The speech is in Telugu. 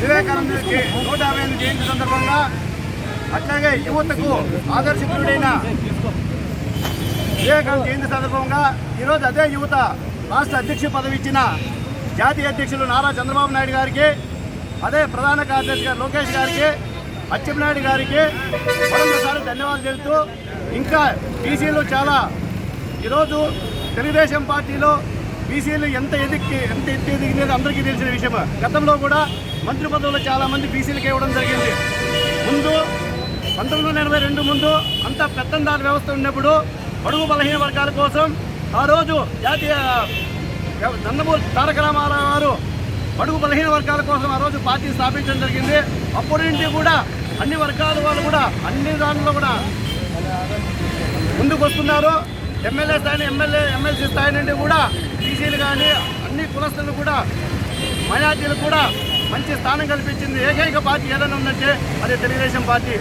వివేకానంద నూట యాభై ఎనిమిది జయంతి సందర్భంగా అట్లాగే యువతకు ఆదర్శకుడైన వివేకానంద జయంతి సందర్భంగా ఈరోజు అదే యువత రాష్ట్ర అధ్యక్ష పదవి ఇచ్చిన జాతీయ అధ్యక్షులు నారా చంద్రబాబు నాయుడు గారికి అదే ప్రధాన కార్యదర్శి గారు లోకేష్ గారికి అచ్చెన్నాయుడు గారికి మరొకసారి ధన్యవాదాలు తెలుపుతూ ఇంకా బీసీలు చాలా ఈరోజు తెలుగుదేశం పార్టీలో బీసీలు ఎంత ఎదిగి ఎంత ఎత్తి ఎదిగినది అందరికీ తెలిసిన విషయం గతంలో కూడా మంత్రి పదవులు చాలా మంది బీసీలకు ఇవ్వడం జరిగింది. ముందు పంతొమ్మిది వందల ఎనభై రెండు ముందు అంత పెత్తందారు వ్యవస్థ ఉన్నప్పుడు బడుగు బలహీన వర్గాల కోసం ఆ రోజు జాతీయ నందమూరి తారక రామారావు గారు బడుగు బలహీన వర్గాల కోసం ఆ రోజు పార్టీ స్థాపించడం జరిగింది. అప్పటి నుండి కూడా అన్ని వర్గాల వాళ్ళు కూడా అన్ని దానిలో కూడా ముందుకు వస్తున్నారు ఎమ్మెల్యే స్థాయి ఎమ్మెల్యే ఎమ్మెల్సీ స్థాయి నుండి కూడా బీసీలు కానీ అన్ని కులస్తులు కూడా మైనార్టీలు కూడా మంచి స్థానం కల్పించింది. ఏకైక పార్టీ ఏదైనా ఉందంటే అది తెలుగుదేశం పార్టీ.